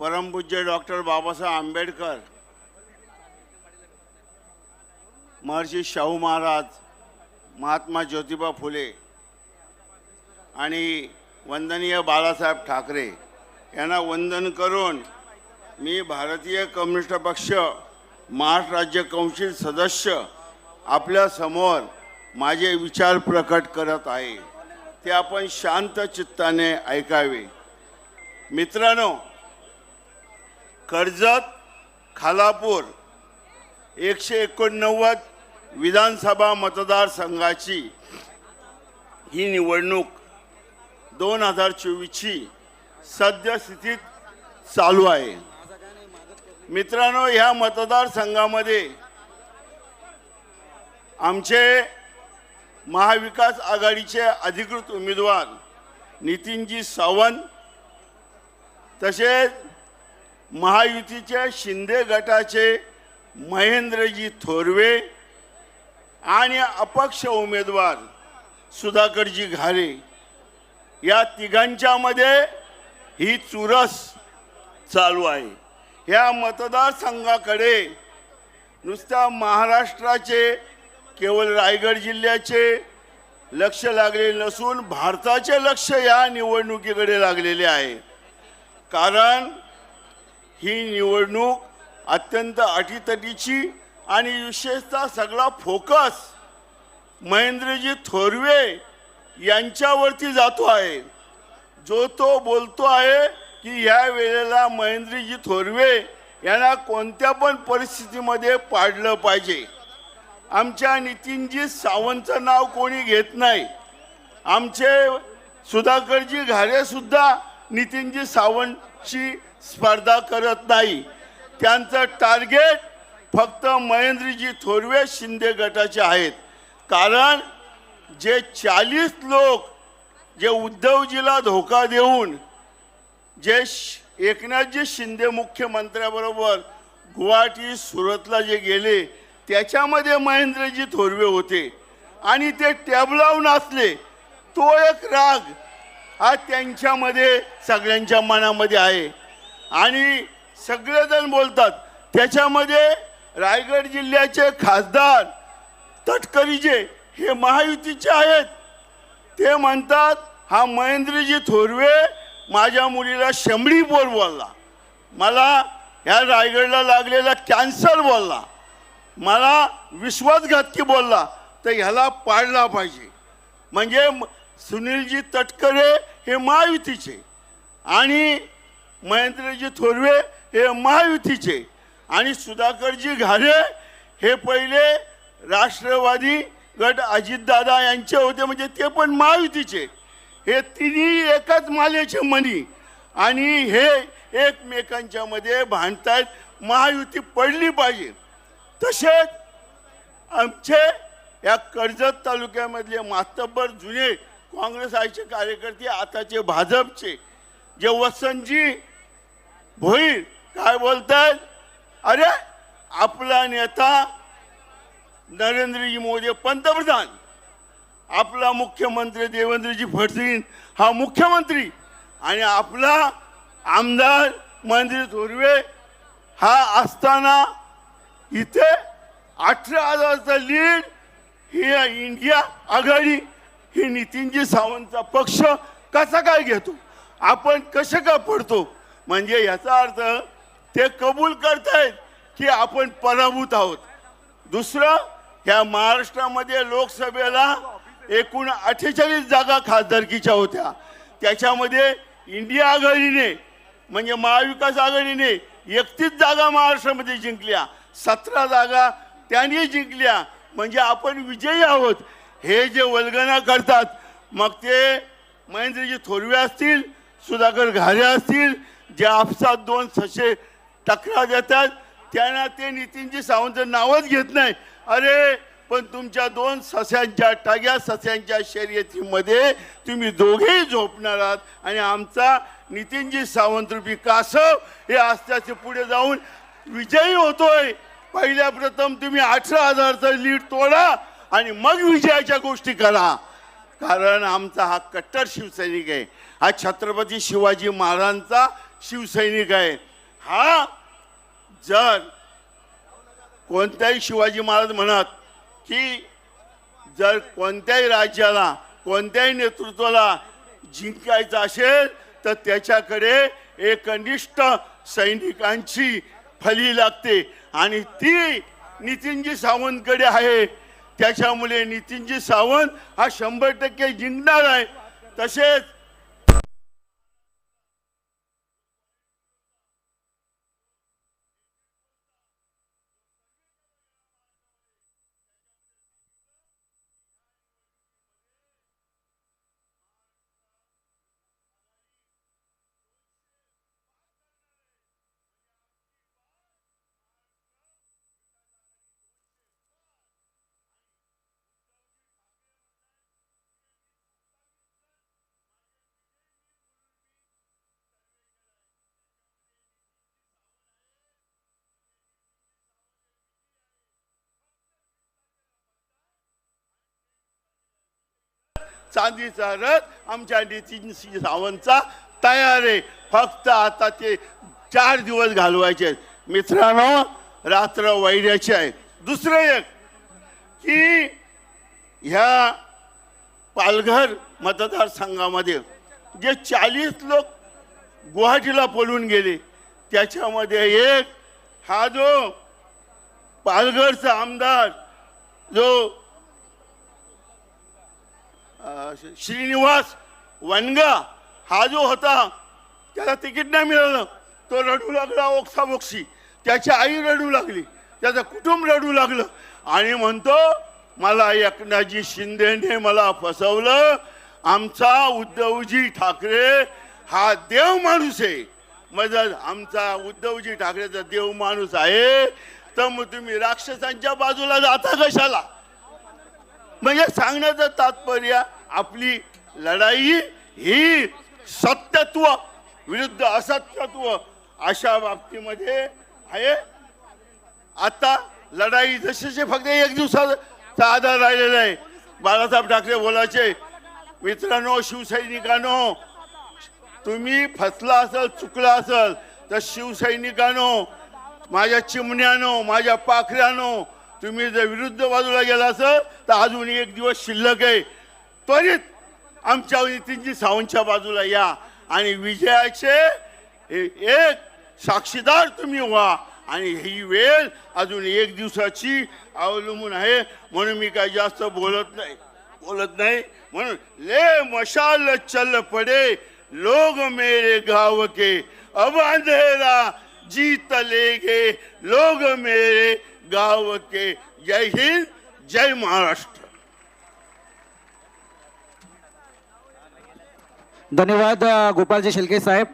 परमपूज्य डॉक्टर बाबासाहेब आंबेडकर महर्षी शाहू महाराज महात्मा ज्योतिबा फुले आणि वंदनीय बाळासाहेब ठाकरे यांना वंदन करून मी भारतीय कम्युनिस्ट पक्ष महाराष्ट्र राज्य कौन्सिल सदस्य आपल्यासमोर माझे विचार प्रकट करत आहे. ते आपण शांत चित्ताने ऐकावे. मित्रांनो कर्जत खालापूर एकशे एकोणनव्वद विधानसभा मतदारसंघाची ही निवडणूक दोन हजार चोवीसची सद्यस्थितीत चालू आहे. मित्रांनो ह्या मतदारसंघामध्ये आमचे महाविकास आघाडीचे अधिकृत उमेदवार नितीनजी सावंत तसेच महायुतीच्या शिंदे गटाचे महेंद्रजी थोरवे आणि अपक्ष उमेदवार सुधाकरजी घारे. या तिघांच्यामध्ये ही चुरस चालू आहे. ह्या मतदारसंघाकडे नुसत्या महाराष्ट्राचे केवळ रायगड जिल्ह्याचे लक्ष लागले नसून भारताचे लक्ष या निवडणुकीकडे लागलेले आहे. कारण ही निवडणूक अत्यंत अटीतटीची आणि विशेषतः सगळा फोकस महेंद्रजी थोरवे यांच्यावरती जातो आहे. जो तो बोलतो आहे की ह्या वेळेला महेंद्रजी थोरवे यांना कोणत्या पण परिस्थितीमध्ये पाडलं पाहिजे. आमच्या नितीनजी सावंतचं नाव कोणी घेत नाही. आमचे सुधाकरजी घारेसुद्धा नितीनजी सावंतची स्पर्धा करत नाही. त्यांचं टार्गेट फक्त महेंद्रजी थोरवे शिंदे गटाचे आहेत. कारण जे चाळीस लोक जे उद्धवजीला धोका देऊन जे एकनाथजी शिंदे मुख्यमंत्र्याबरोबर गुवाहाटी सुरतला जे गेले त्याच्यामध्ये महेंद्रजी थोरवे होते. आणि ते टॅबलाव नाचले तो एक राग हा त्यांच्यामध्ये सगळ्यांच्या मनामध्ये आहे. आणि सगळेजण बोलतात. त्याच्यामध्ये रायगड जिल्ह्याचे खासदार तटकरीचे हे महायुतीचे आहेत. ते म्हणतात हा महेंद्रजी थोरवे माझ्या मुलीला शंभरी बोल बोलला. मला ह्या रायगडला लागलेला कॅन्सर बोलला. मला विश्वासघातकी बोलला. तर ह्याला पाडला पाहिजे. म्हणजे सुनीलजी तटकरे हे महायुतीचे. आणि महेंद्रजी थोरवे हे महायुतीचे. आणि सुधाकरजी घारे हे पहिले राष्ट्रवादी गट अजितदादा यांचे होते म्हणजे ते पण महायुतीचे. हे तिन्ही एकाच मालेचे मनी आणि हे एकमेकांच्या मध्ये भांडतायत महायुती पडली पाहिजे. तसेच आमचे या कर्जत तालुक्यामधले मातब्बर जुने काँग्रेस आयचे कार्यकर्ते आताचे भाजपचे जे वसंतजी भोईर काय बोलतात? अरे आपला नेता नरेंद्रजी मोदी पंतप्रधान. आपला मुख्यमंत्री देवेंद्रजी फडणवीस हा मुख्यमंत्री. आणि आपला आमदार महेंद्र थोरवे हा असताना इथे अठरा हजारचा लीड ही इंडिया आघाडी ही नितीनजी सावंतचा पक्ष कसा काय घेतो? आपण कसं का पडतो? म्हणजे याचा अर्थ ते कबूल करतायत की आपण पराभूत आहोत. दुसरं ह्या महाराष्ट्रामध्ये लोकसभेला एकूण अठ्ठेचाळीस जागा खासदारकीच्या होत्या. त्याच्यामध्ये इंडिया आघाडीने म्हणजे महाविकास आघाडीने एकतीस जागा महाराष्ट्रामध्ये जिंकल्या. सतरा जागा त्यांनी जिंकल्या. म्हणजे आपण विजयी आहोत. हे जे वल्गना करतात मग ते महेंद्रजी थोरवे असतील सुधाकर घारे असतील जे आपसात दोन ससे तक्रार देतात त्यांना ते नितीनजी सावंत नावच घेत नाही. अरे पण तुमच्या दोन सस्यांच्या टाग्या सस्यांच्या शर्यतीमध्ये तुम्ही दोघेही झोपणार आहात आणि आमचा नितीनजी सावंत रूपी कासव हे असल्याचे पुढे जाऊन विजयी होतोय. पहिल्या प्रथम तुम्ही अठरा हजारचा लीड तोडा आणि मग विजयाच्या गोष्टी करा. कारण आमचा हा कट्टर शिवसैनिक आहे. हा छत्रपती शिवाजी महाराजांचा शिवसैनिक आहे. हा जर कोणत्याही शिवाजी महाराज म्हणत की जर कोणत्याही राज्याला कोणत्याही नेतृत्वाला जिंकायचं असेल तर त्याच्याकडे एकनिष्ठ सैनिकांची फली लागते. आणि ती नितीनजी सावंतकडे आहे. त्याच्यामुळे नितीनजी सावंत हा शंभर टक्के जिंकणार आहे. तसेच चांदीचा रथ आमच्या नितीन सिंह सावंतचा तयार आहे फक्त आता ते चार दिवस घालवायचे आहेत. मित्रांनो रात्र वैर्याची आहे दुसरं एक की ह्या पालघर मतदारसंघामध्ये जे चाळीस लोक गुवाहाटीला पळून गेले त्याच्यामध्ये एक हा जो पालघरचा आमदार जो श्रीनिवास वनगा हा जो होता त्याला तिकीट नाही मिळालं. तो रडू लागला ओक्साबोक्सी त्याची आई रडू लागली. त्याचं कुटुंब रडू लागलं. आणि म्हणतो मला एकनाथजी शिंदेने मला फसवलं. आमचा उद्धवजी ठाकरे हा देव माणूस आहे. मग जर आमचा उद्धवजी ठाकरेचा देव माणूस आहे. तर मग तुम्ही राक्षसांच्या बाजूला जाता कशाला? म्हणजे सांगण्याचं तात्पर्य आपली लढाई ही सत्यत्व विरुद्ध असत्यत्व अशा बाबतीमध्ये आहे. आता लढाई जशी फक्त एक दिवसाचा आधार राहिलेला आहे. बाळासाहेब ठाकरे बोलायचे मित्रांनो शिवसैनिकांनो तुम्ही फसला असेल चुकला असेल तर शिवसैनिकांनो माझ्या चिमण्यानो माझ्या पाखऱ्यानो तुम्ही जर विरुद्ध बाजूला गेला असेल तर अजून एक दिवस शिल्लक आहे. त्वरित आमच्या नितीनजी सावंतच्या बाजूला या. आणि विजयाचे एक साक्षीदार तुम्ही व्हा. आणि ही वेळ अजून एक दिवसाची अवलंबून आहे. म्हणून मी काही जास्त बोलत नाही. बोलत नाही. म्हणून ले मशाल चल पडे लोग मेरे गाव के. अब अंधेरा जीत लेगे लोग मेरे गाव के. जय हिंद जय महाराष्ट्र. धन्यवाद गोपालजी शेलके साहेब.